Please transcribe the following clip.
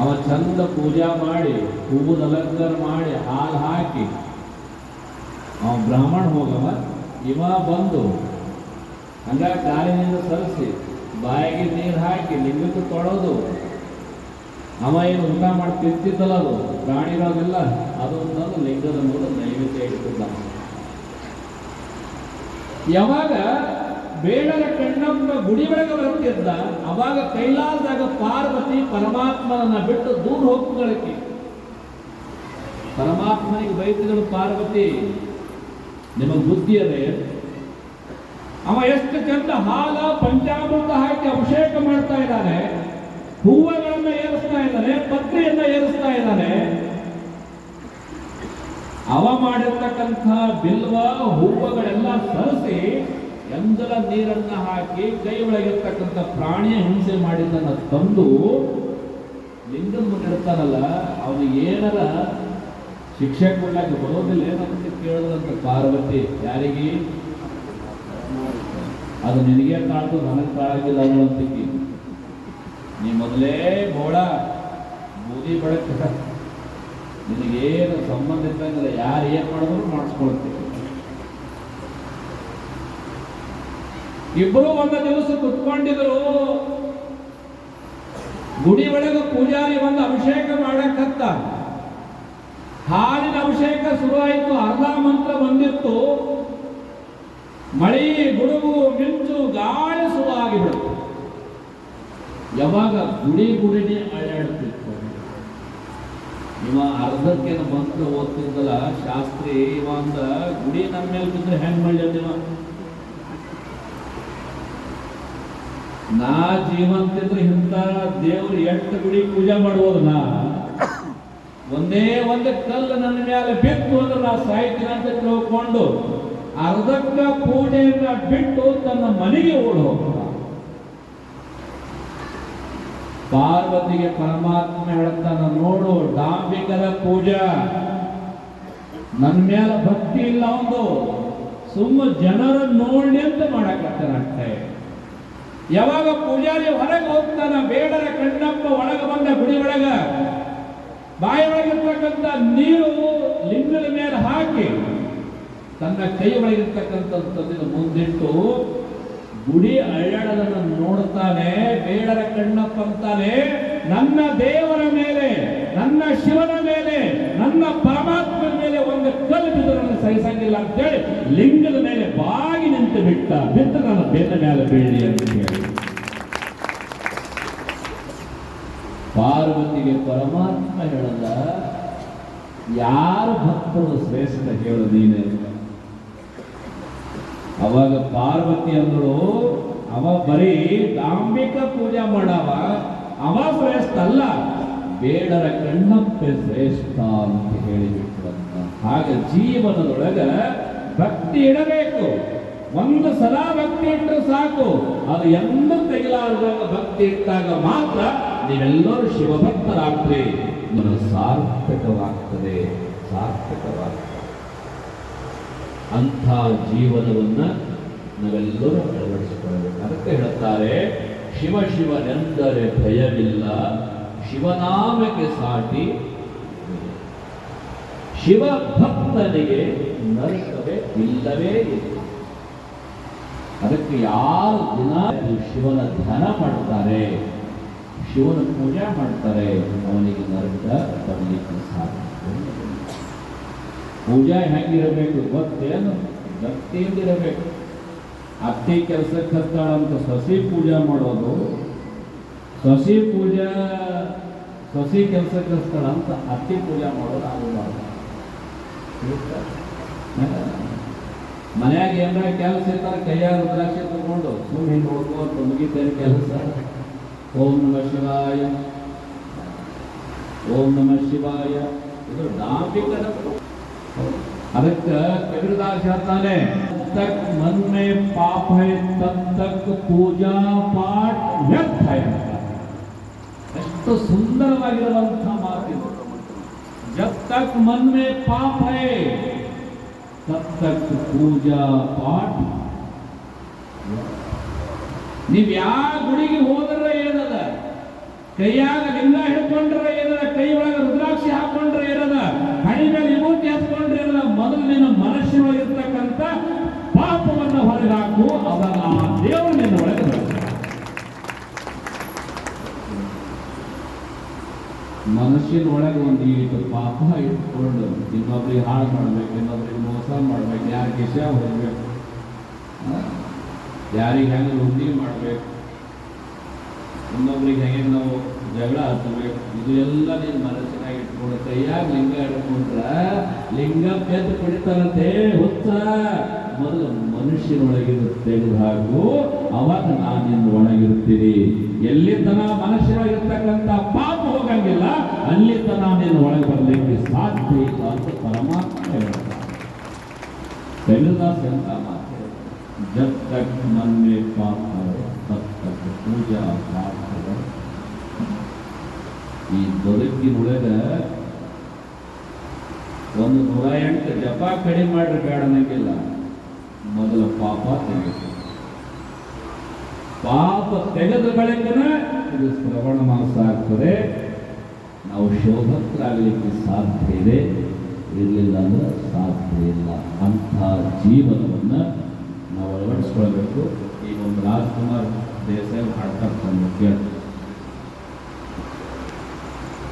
ಅವ ಚಂದ ಪೂಜಾ ಮಾಡಿ, ಹೂವು ಅಲಂಕಾರ ಮಾಡಿ, ಹಾಲು ಹಾಕಿ, ಅವ ಬ್ರಾಹ್ಮಣ ಹೋಗವ, ಇವ ಬಂದು ಹಂಗ ಕಾಲಿನಿಂದ ಸರಿಸಿ, ಬಾಯಿಗೆ ನೀರು ಹಾಕಿ ಲಿಂಗಕ್ಕೆ ತೊಳೋದು, ಅವ ಏನು ಊಟ ಮಾಡಿ ತಿಂತಿದ್ದಲ್ಲ ಅದು ಪ್ರಾಣಿಗಳಿಲ್ಲ ಅದು ತಂದು ಲಿಂಗದ ಮೂಲಕ ನೈವೇದ್ಯ ಇಟ್ಟಿದ್ದ ಯಾವಾಗ ಬೇಡರ ಕಣ್ಣಮ್ಮ ಗುಡಿ ಒಳಗೆ ಬರ್ತಿದ್ದ ಅವಾಗ ಕೈಲಾಸದಾಗ ಪಾರ್ವತಿ ಪರಮಾತ್ಮನನ್ನ ಬಿಟ್ಟು ದೂರ ಹೋಗ್ಗಳಕ್ಕೆ ಪರಮಾತ್ಮನಿಗೆ ಬೈತಿಗಳು ಪಾರ್ವತಿ, ನಿಮಗೆ ಬುದ್ಧಿ ಅದೇ? ಅವ ಎಷ್ಟು ಚಂದ ಹಾಲ, ಪಂಚಾಮೃತ ಹಾಕಿ ಅಭಿಷೇಕ ಮಾಡ್ತಾ ಇದ್ದಾನೆ, ಹೂವುಗಳನ್ನ ಏರಿಸ್ತಾ ಇದ್ದಾನೆ ಪತ್ನಿಯನ್ನ ಏರಿಸ್ತಾ ಇದ್ದಾನೆ. ಅವ ಮಾಡಿರ್ತಕ್ಕಂಥ ಬಿಲ್ವ, ಹೂವುಗಳೆಲ್ಲ ಸರಿಸಿ ಎಂದಲ ನೀರನ್ನ ಹಾಕಿ ಕೈ ಒಳಗಿರ್ತಕ್ಕಂಥ ಪ್ರಾಣಿಯ ಹಿಂಸೆ ಮಾಡಿದ್ದನ್ನ ತಂದು ಲಿಂಗದ ಮುಂದೆ ಇರ್ತಾನಲ್ಲ ಅವನು ಏನರ ಶಿಕ್ಷೆ ಕೊಡ್ಲಾಕ ಬರೋದಿಲ್ಲ ಏನಂತ ಕೇಳಿದಂತ ಪಾರ್ವತಿ, ಯಾರಿಗೆ? ಅದು ನಿನಗೆ ತಾಳ್ತು ನನಗೆ ಕಾಣಾಗಿಲ್ಲ ಅನ್ನುವಂತಕ್ಕೆ ನೀ ಮೊದಲೇ ಬೋಳ, ಬೂದಿ ಬಳಕ ನಿನಗೇನು ಸಂಬಂಧ ಇದ್ದಂಗಿಲ್ಲ, ಯಾರು ಏನು ಮಾಡಿದ್ರು ಮಾಡಿಸ್ಕೊಳ್ತೀವಿ. ಇಬ್ಬರು ಒಂದು ದಿವಸ ಕುತ್ಕೊಂಡಿದ್ರು. ಗುಡಿ ಒಳಗೆ ಪೂಜಾರಿ ಬಂದು ಅಭಿಷೇಕ ಮಾಡಕ್ಕತ್ತ ಹಾಲಿನ ಅಭಿಷೇಕ ಶುರುವಾಯಿತು, ಅರ್ಧ ಮಂತ್ರ ಬಂದಿತ್ತು. ಮಳಿ, ಗುಡುಗು, ಮಿಂಚು, ಗಾಳಿ ಶುರುವಾಗಿ ಬಿಡುತ್ತೆ ಯಾವಾಗ ಗುಡಿ ಗುಡಿನೇ ಅಳ್ಳಾಡ್ತಿತ್ತು ಇವ ಅರ್ಧಕ್ಕೇನು ಮಂತ್ರ ಓದ್ತಿದ್ದಲ್ಲ, ಶಾಸ್ತ್ರಿ, ಇವ ಅಂದ, ಗುಡಿ ನಮ್ಮ ಮೇಲೆ ಬಿದ್ದರೆ ಹೆಂಗ್ ಮಾಡ್ಯಾನ ಇವ ನಾ ಜೀವಂತಿದ್ರೆ ಇಂಥ ದೇವ್ರು ಎಂಟು ಗುಡಿ ಪೂಜೆ ಮಾಡ್ಬೋದು ನಾ ಒಂದೇ ಒಂದು ಕಲ್ಲು ನನ್ನ ಮೇಲೆ ಬಿತ್ತು ಅಂದ್ರೆ ನಾ ಸಾಯ್ತೀನಿ ಅಂತ ತಿಳ್ಕೊಂಡು ಅರ್ಧಕ್ಕ ಪೂಜೆಯನ್ನ ಬಿಟ್ಟು ತನ್ನ ಮನೆಗೆ ಓಡ್ ಪಾರ್ವತಿಗೆ ಪರಮಾತ್ಮ ಹೇಳ್ತಾನ, ನೋಡು ಡಾಂಬಿಕದ ಪೂಜಾ. ನನ್ನ ಮೇಲೆ ಭಕ್ತಿ ಇಲ್ಲ ಒಂದು. ಸುಮ್ಮ ಜನರ ನೋಡಿ ಅಂತ ಮಾಡಕತ್ತಾನ ಅಷ್ಟೇ. ಯಾವಾಗ ಪೂಜಾರಿ ಹೊರಗೆ ಹೋಗ್ತಾನ, ಬೇಡರ ಕಣ್ಣಪ್ಪ ಒಳಗೆ ಬಂದ ಗುಡಿ ಒಳಗ? ಬಾಯಿ ಒಳಗಿರ್ತಕ್ಕಂಥ ನೀರು ಲಿಂಗದ ಮೇಲೆ ಹಾಕಿ ತನ್ನ ಕೈ ಒಳಗಿರ್ತಕ್ಕಂಥದ್ದನ್ನು ಮುಂದಿಟ್ಟು ಗುಡಿ ಅಳ್ಳಡದನ್ನು ನೋಡ್ತಾನೆ, ಬೇಡರ ಕಣ್ಣಪ್ಪ ಅಂತಾನೆ, ನನ್ನ ದೇವರ ಮೇಲೆ ನನ್ನ ಶಿವನ ಮೇಲೆ, ನನ್ನ ಪರಮಾತ್ಮನ ಮೇಲೆ ಒಂದು ಕಲ್ಲು ಬಿದ್ದು ನನ್ನ ಸಹಿಸಂಗಿಲ್ಲ ಅಂತೇಳಿ ಲಿಂಗದ ಮೇಲೆ ಬಾಗಿ ನಿಂತು ಬಿಟ್ಟ ಬಿದ್ದು ನನ್ನ ಬೆನ್ನ ಮೇಲೆ ಬೀಳಿ ಅಂತ ಹೇಳಿ. ಪಾರ್ವತಿಗೆ ಪರಮಾತ್ಮ ಹೇಳದ, ಯಾರು ಭಕ್ತರು ಶ್ರೇಷ್ಠ ಹೇಳು ನೀನೆ? ಅವಾಗ ಪಾರ್ವತಿ ಅಂದಳು, ಅವ ಬರೀ ದಾಂಬಿಕ ಪೂಜೆ ಮಾಡವ, ಅವ ಶ್ರೇಷ್ಠ ಅಲ್ಲ. ಬೇಡರ ಕಣ್ಣಪ್ಪೆ ಶ್ರೇಷ್ಠ ಅಂತ ಹೇಳಿಬಿಟ್ರಂತ ಹಾಗೆ ಜೀವನದೊಳಗ ಭಕ್ತಿ ಇಡಬೇಕು. ಒಂದು ಸಲ ಭಕ್ತಿ ಇಟ್ಟರೆ ಸಾಕು. ಅದು ಎಲ್ಲ ತೆಗಿಲಾರದಾಗ ಭಕ್ತಿ ಇಟ್ಟಾಗ ಮಾತ್ರ ನೀವೆಲ್ಲರೂ ಶಿವಭಕ್ತರಾಗ್ತೀರಿ ನಿಮ್ಮ ಸಾರ್ಥಕವಾಗ್ತದೆ. ಸಾರ್ಥಕವಾಗ್ತದೆ. ಅಂಥ ಜೀವನವನ್ನ ನಾವೆಲ್ಲರೂ ಅಳವಡಿಸಿಕೊಳ್ಳಬೇಕು. ಅದಕ್ಕೆ ಹೇಳುತ್ತಾರೆ ಶಿವ ಶಿವನೆಂದರೆ ಭಯವಿಲ್ಲ. ಶಿವನಾಮಕ್ಕೆ ಸಾಟಿ. ಶಿವ ಭಕ್ತನಿಗೆ ನರಕವೇ ಇಲ್ಲವೇ ಇಲ್ಲ. ಅದಕ್ಕೆ ಯಾರು ದಿನ ಶಿವನ ಧ್ಯಾನ ಮಾಡ್ತಾರೆ? ಶಿವನ ಪೂಜೆ ಮಾಡ್ತಾರೆ. ಅವನಿಗೆ ನರಕ ಬರಲಿಕ್ಕೆ ಸಾಧ್ಯ ಪೂಜೆ ಹೆಂಗಿರಬೇಕು? ಗೊತ್ತೇನು ಭಕ್ತಿಯಿಂದಿರಬೇಕು. ಅತ್ತೆ ಕೆಲಸಕ್ಕೆ ಹತ್ತಾಳಂತ ಸಸಿ ಪೂಜೆ ಮಾಡೋದು ಸಸಿ ಪೂಜಾ, ಸಸಿ ಕೆಲಸಕ್ಕೆ ಹಚ್ತಾಳ ಅಂತ ಅತ್ತಿ ಪೂಜೆ ಮಾಡೋದು ಆಗಬಾರ್ದು ಮನ್ಯಾಗ ಏನಾರ ಕೆಲಸ ಇರ್ತಾರ, ಕೈಯಾಗ ರುದ್ರಾಕ್ಷಿ ತಗೊಂಡು ಸುಮ್ಮನೆ ಹಿಂಗೆ ಹೋಗುವಂತ ಮುಗಿತೇನೆ ಕೆಲಸ. ಓಂ ನಮ ಶಿವಾಯ. ಓಂ ನಮ ಶಿವಾಯ. ಇದು ಡಾಂಬಿಕದ ಅದಕ್ಕೆ ಕಬೀರದಾಸ್ ಹೇಳ್ತಾನೆ, ತಕ್ ಮನ್ ಮೇ ಪಾಪ ಹೈ, ತತ್ ತಕ್ ಪೂಜಾ ಪಾಠ ವ್ಯರ್ಥ ಹೈ. ಅಂತ. ಎಷ್ಟು ಸುಂದರವಾಗಿರುವಂಥ ಮಾತಿದೆ ಜಬ್ ತಕ್ ಮನ್ ಮೇ ಪಾಪ ಹೇ. ತಬ್ ತಕ್ ಪೂಜಾ ಪಾಠ. ನೀವು ಯಾವ ಗುಡಿಗೆ ಹೋದ್ರೆ ಏನದ? ಕೈಯಾಗ ಲಿಂಗ ಹಿಡ್ಕೊಂಡ್ರೆ ಏನದ? ಕೈ ಒಳಗೆ ರುದ್ರಾಕ್ಷಿ ಹಾಕೊಂಡ್ರೆ ಏನದ? ಹಣಿ ಮೇಲೆ ವಿಭೂತಿ ಹತ್ಕೊಂಡ್ರೆ ಏನದ? ಮೊದಲು ನಿನ್ನ ಮನಸ್ಸಿನೊಳಗಿರ್ತಕ್ಕಂಥ ಮನಸ್ಸಿನೊಳಗೆ ಒಂದು ಈಟು ಪಾಪ ಇಟ್ಕೊಂಡು ಇನ್ನೊಬ್ರಿಗೆ ಹಾಳು ಮಾಡ್ಬೇಕು, ಇನ್ನೊಬ್ರಿಗೆ ಮೋಸ ಮಾಡ್ಬೇಕು, ಯಾರು ಕಿಶ ಹೋಗ್ಬೇಕು ಯಾರಿಗೆ ಹೆಂಗೆ ಉದ್ದಿ ಮಾಡ್ಬೇಕು. ಇನ್ನೊಬ್ರಿಗೆ ಹೆಂಗೆ ನಾವು ಜಗಳ ಹತ್ತಬೇಕು ಇದು ಎಲ್ಲ ನಿನ್ನ ಮನಸ್ಸಿನಾಗಿ ಇಟ್ಕೊಂಡು ಕೈಯಾಗ ಲಿಂಗ ಇಟ್ಕೊಂಡ್ರೆ ಲಿಂಗ ಬೆದ್ದು ಕುಡಿತಾರಂತೆ ಹೊತ್ತ ಮೊದಲು ಮನುಷ್ಯನೊಳಗಿರುತ್ತೆ ಹಾಗೂ ಅವಾಗ ನಾನು ನಿನ್ನ ಒಳಗಿರ್ತೀನಿ ಎಲ್ಲಿ ತನ ಮನುಷ್ಯನೊಳಗಿರ್ತಕ್ಕಂಥ ಪಾಪ ಹೋಗಂಗಿಲ್ಲ ಅಲ್ಲಿ ತನ ನಿನ್ನ ಒಳಗೆ ಬರಲಿಕ್ಕೆ ಸಾಧ್ಯ ಇಲ್ಲ ಅಂತ ಪರಮಾತ್ಮ ಹೇಳ್ತಾನೆ ಕೈಲಾಸ ಅಂತ ಮಾತು जब तक मन में पाप है तब तक पूजा पाठ है ಈ ಬದುಕಿನೊಳಗ ಒಂದು ನೂರ ಎಂಟು ಜಪ ಕಡಿಮೆ ಮಾಡ್ರಿ ಬೇಡ ಅನ್ನಂಗಿಲ್ಲ ಮೊದಲ ಪಾಪ ತೆಗೆದು ಪಾಪ ತೆಗೆದ ಬಳಿಕನ ಇದು ಶ್ರವಣ ಮಾಸ ಆಗ್ತದೆ ನಾವು ಶೋಭಕ್ತರಾಗಲಿಕ್ಕೆ ಸಾಧ್ಯ ಇದೆ ಇರಲಿಲ್ಲ ಅಂದರೆ ಸಾಧ್ಯ ಇಲ್ಲ. ಅಂಥ ಜೀವನವನ್ನು ನಾವು ಅಳವಡಿಸ್ಕೊಳ್ಬೇಕು. ಈಗ ಒಂದು ರಾಜ್ಕುಮಾರ್ ದೇಸಾಯಿ ಹಾಡ್ತಾರೆ ಕೇಳಿ